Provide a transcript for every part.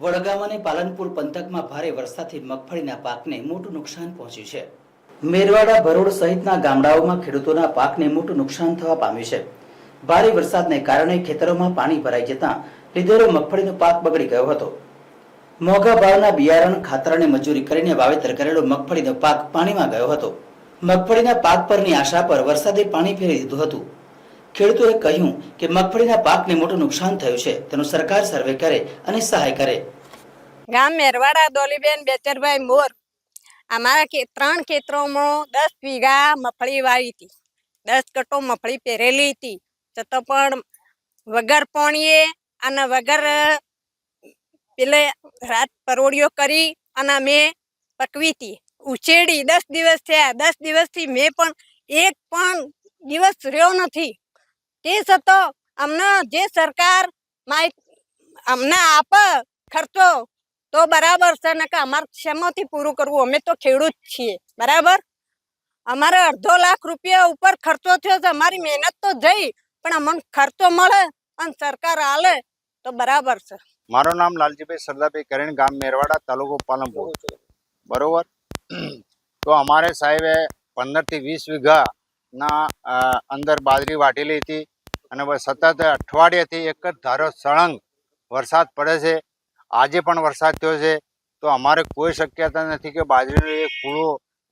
વડગામ અને પાલનપુર પંથકમાં ભારે વરસાદથી મગફળીના પાકને મોટું નુકસાન પહોંચ્યું છે. મેરવાડા, ભરોડ સહિતના ગામડાઓમાં ખેડૂતોના પાકને મોટું નુકસાન થવા પામ્યું છે. ભારે વરસાદને કારણે ખેતરોમાં પાણી ભરાઈ જતા લીધેલો મગફળીનો પાક બગડી ગયો હતો. મોંઘા ભાવના બિયારણ, ખાતર અને મજૂરી કરીને વાવેતર કરેલો મગફળીનો પાક પાણીમાં ગયો હતો. મગફળીના પાક પરની આશા પર વરસાદે પાણી ફેરી દીધું હતું. ખેડૂતોએ કહ્યું કે મગફળીના પાકને મોટું નુકસાન થયું છે. તેનો સરકાર સર્વે કરે અને સહાય કરે. ગામ મેરવાડા દોલીબેન બેચરભાઈ મોર. અમારા ત્રણ ખેતરોમાં દસ વીઘા મગફળી વાવી હતી. દસ કટો મગફળી પહેરેલી હતી. છતાં પણ વગર પાણીએ અને વગર, પેલે રાત પરોળીઓ કરી અને મેં પકવી હતી. ઉછેડી દસ દિવસ થયા. દસ દિવસથી મેં પણ એક પણ દિવસ રહ્યો નથી. તે હતો. અમને જે સરકાર અમને આપે ખર્ચો, તો બરાબર છે. ને કે અમારે શેમાંથી પૂરું કરવું? અમે તો ખેડૂત છીએ. બરાબર? અમારે અડધો લાખ રૂપિયા ઉપર ખર્ચો થયો છે. અમારી મહેનત તો જઈ પણ અમને ખર્ચો મળે અને સરકાર હાલે તો બરાબર છે. મારું નામ લાલજીભાઈ સરદારભાઈ કરણ, ગામ મેરવાડા, તાલુકો પાલનપુર. બરોબર? તો અમારે સાહેબે પંદરથી વીસ વીઘાના અંદર બાજરી વાટેલી હતી. અને સતત અઠવાડિયાથી એક જ ધારો સળંગ વરસાદ પડે છે. આજે પણ વરસાદ થયો છે. તો અમારે કોઈ શક્યતા નથી કે બાજરીનો એક ફૂળો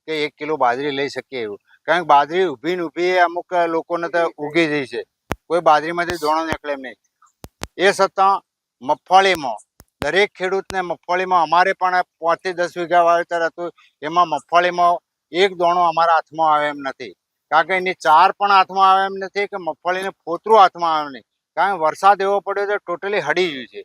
કે એક કિલો બાજરી લઈ શકીએ એવું. કારણ કે બાજરી ઊભી ને ઊભી અમુક લોકોને તો ઉગી જાય છે. કોઈ બાજરીમાંથી ધોણો નીકળે એમ નહીં. એ છતાં મગફળીમાં, દરેક ખેડૂતને મગફળીમાં અમારે પણ પાંચથી દસ વીઘા વાવેતર હતું. એમાં મગફળીમાં એક દોણો અમારા હાથમાં આવે એમ નથી. કારણ કે એની ચાર પણ હાથમાં આવે એમ નથી કે મગફળીને ફોતરું હાથમાં આવે નહીં. કારણ વરસાદ એવો પડ્યો તો ટોટલી હડી ગયું છે.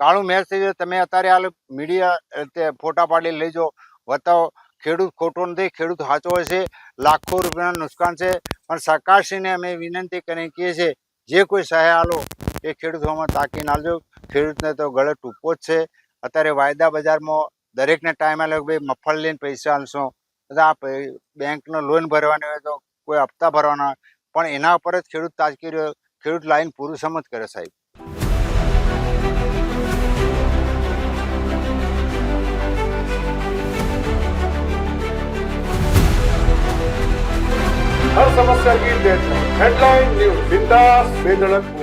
કાળું મેચ થઈ જાય, તમે અત્યારે હાલ મીડિયા તે ફોટા પાડી લેજો. બતાવો, ખેડૂત ખોટો નથી, ખેડૂત સાચો છે, લાખો રૂપિયાનું નુકસાન છે. પણ સરકારશ્રીને અમે વિનંતી કરીને કહીએ છીએ જે કોઈ સહાય આલો, એ ખેડૂતોમાં તાકીને આલજો ખેડૂતને તો ગળે ટૂંકો જ છે. અત્યારે વાયદા બજારમાં દરેકને ટાઈમ આલે કે ભાઈ મફળ લઈને પૈસા આલશો. બધા બેંકનો લોન ભરવાની હોય તો કોઈ હપ્તા ભરવાના, પણ એના ઉપર જ ખેડૂત તાજગીરી ખેડૂત લાઈન પૂરું સમજ કરે સાહેબ. હર સમસ્યા હેડલાઇન ન્યૂઝ, બિંદાસ, બેધડક.